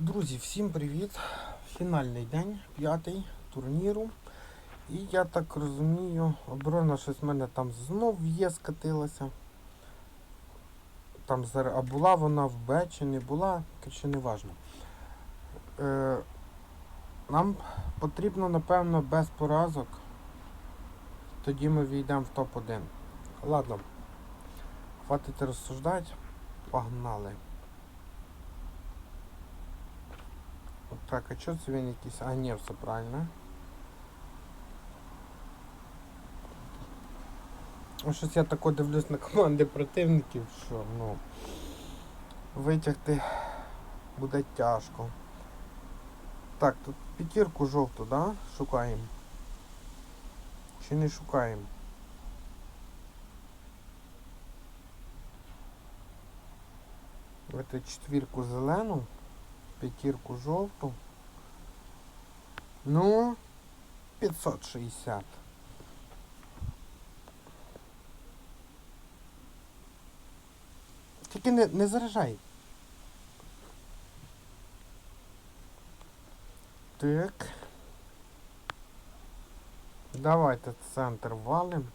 Друзі, всім привіт! Фінальний день, п'ятий турніру. І я так розумію, оборона щось в мене там знов є скатилася. Там зараз, а була вона в Б чи не була, коротше не важно. Е, нам потрібно, напевно, без поразок. Тоді ми війдемо в топ-1. Ладно. Хватить розсуждати. Погнали. Так, а що це? А, ні, все правильно. Ось Щось я тако дивлюсь на команди противників, що ну витягти буде тяжко. Так, тут п'ятірку жовту, да? Шукаємо. Чи не шукаємо? Давайте четвірку зелену п'ятірку жовту. Ну, 560. Тільки не, не заряджай. Так. Давайте центр валим.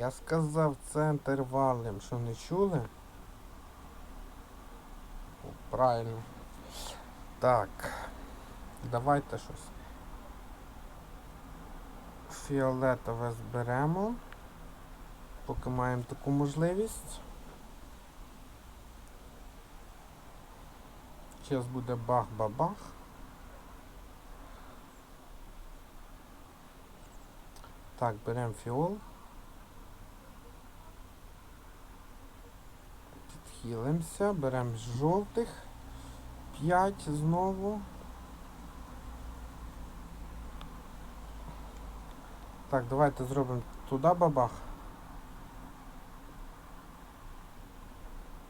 Я сказав центр валим, що не чули? О, правильно. Так. Давайте щось. Фіолетове зберемо. Поки маємо таку можливість. Зараз буде бах-бабах. Так, беремо фіол. Хілимося, беремо з жовтих. 5 знову. Так, давайте зробимо туди бабах.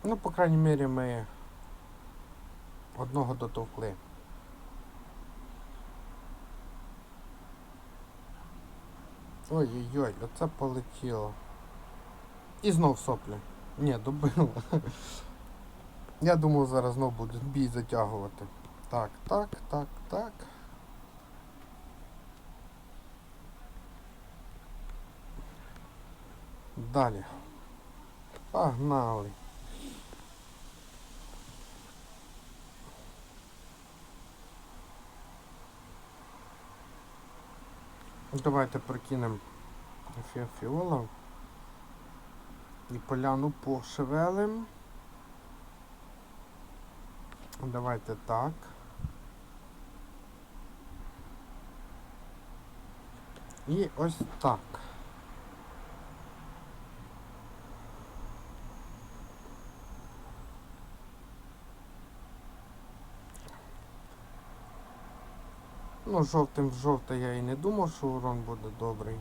Ну, по крайній мірі, ми одного дотовкли. Ой-ой-ой, оце полетіло. І знов соплі. Ні, добило. Я думав, зараз знов буде бій затягувати. Так, так, так, так. Далі. Погнали. Давайте прокинемо фі- фіола. І поляну пошевелим. Давайте так. І ось так. Ну, жовтим в жовте я і не думав, що урон буде добрий.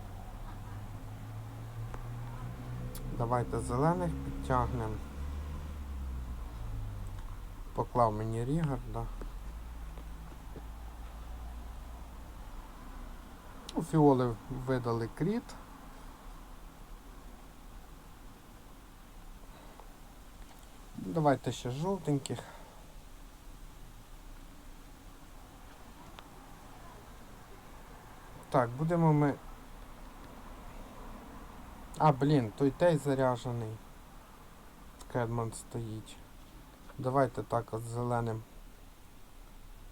Давайте зелених підтягнемо. Поклав мені Рігарда. У фіоли видали кріт. Давайте ще жовтеньких. Так, будемо ми. А, блін, той тей заряжений. Кедман стоїть. Давайте так от зеленим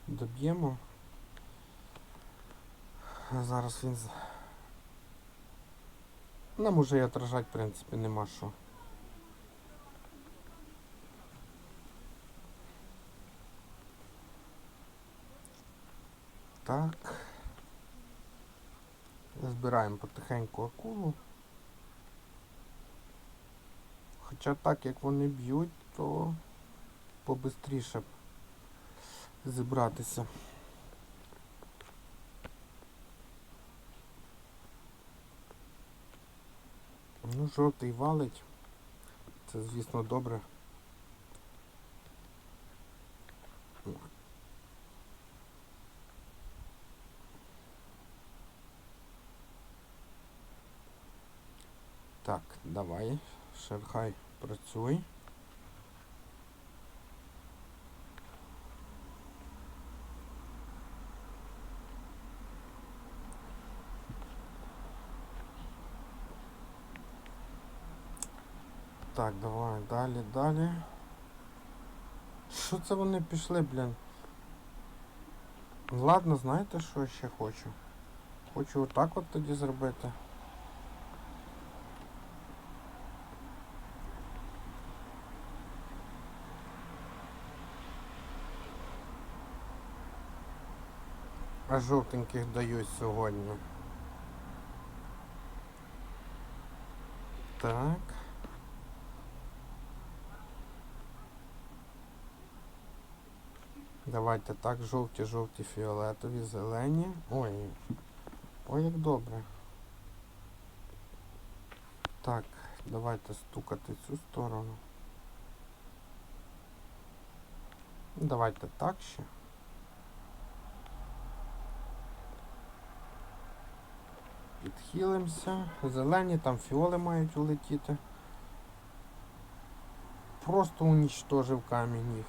доб'ємо. Зараз він. Нам уже і отражати, в принципі, нема що. Так. Збираємо потихеньку акулу. Хоча так як вони б'ють, то побистріше б зібратися. Ну, жовтий валить. Це, звісно, добре. Так, давай. Шерхай, працюй. Так, давай, далі, далі. Що це вони пішли, блін? Ладно, знаєте, що я ще хочу? Хочу отак от тоді зробити. А жовтеньких дають сьогодні. Так. Давайте так, жовті, жовті, фіолетові, зелені. Ой. Ой, як добре. Так, давайте стукати цю сторону. Давайте так ще. Підхилимося. Зелені, там фіоли мають улетіти. Просто унічтожив камінь їх.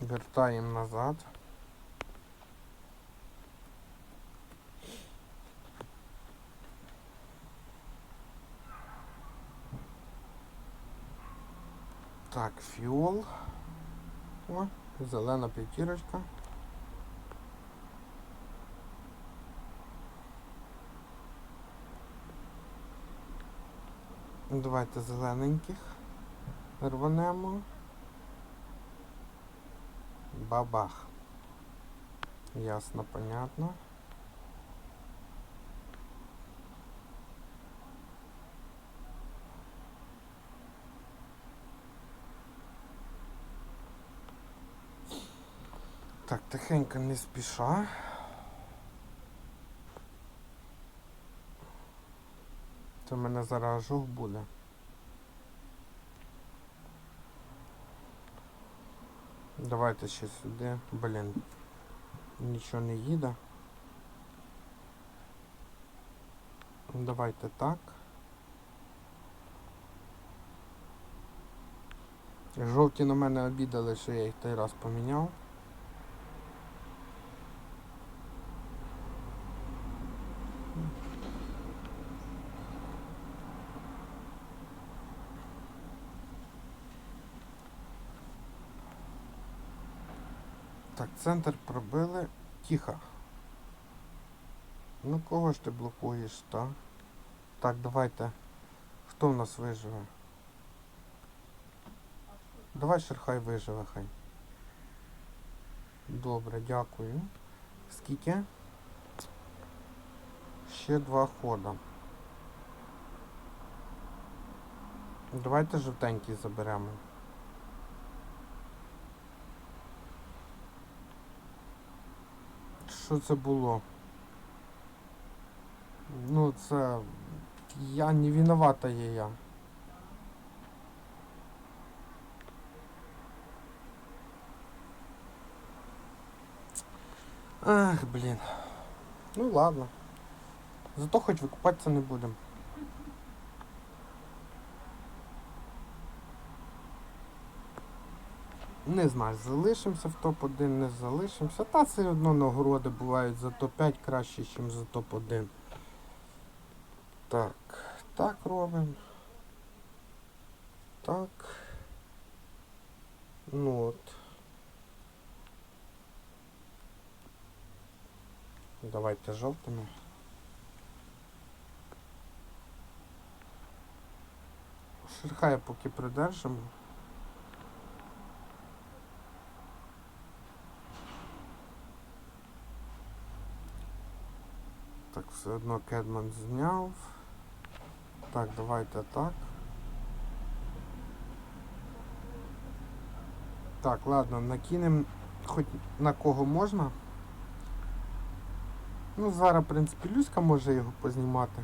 Вертаємо назад. Так, фіол. О, зелена п'ятірочка. Давайте зелененьких рванемо. Бабах. Ясно, понятно. Так, тихенько не спіша. Це в мене зараз ожог буде. Давайте ще сюди. Блін. Нічого не їде. Давайте так. Жовті на мене обідали, що я їх той раз поміняв. Так, центр пробили. Тихо. Ну кого ж ти блокуєш, та? Так, давайте. Хто в нас виживе? Давай Шерхай виживе хай. Добре, дякую. Скільки? Ще два хода. Давайте жовтенький заберемо. Що це було? Ну це... Я не виновата є я. Ах, блін. Ну ладно. Зато хоч викупатися не будемо. Не знаю, залишимося в топ-1, не залишимося. Та все одно нагороди бувають за топ-5 краще, ніж за топ-1. Так, так робимо. Так. Ну от. Давайте жовтими. Шерхає поки придержимо. Так, все одно Кедман зняв. Так, давайте так. Так, ладно, накинемо хоч на кого можна. Ну, зараз, в принципі, Люська може його познімати.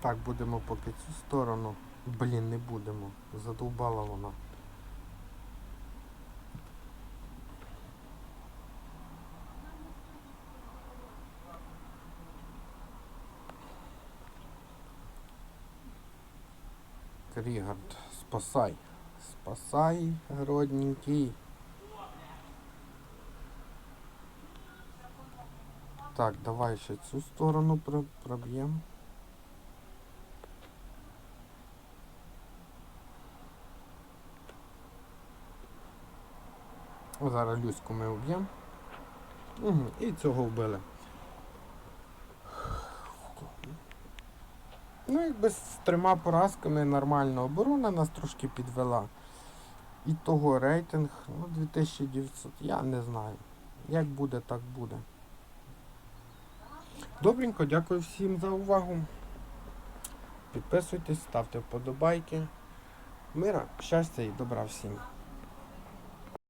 Так, будемо поки цю сторону. Блін, не будемо. Задовбала вона. Крігард, спасай. Спасай, родненький. Так, давай ще цю сторону проб'ємо. Зараз Люську ми вб'ємо. Угу, і цього вбили. Ну, якби з трьома поразками нормальна оборона нас трошки підвела. І того рейтинг, ну, 2900, я не знаю. Як буде, так буде. Добренько, дякую всім за увагу. Підписуйтесь, ставте вподобайки. Мира, щастя і добра всім.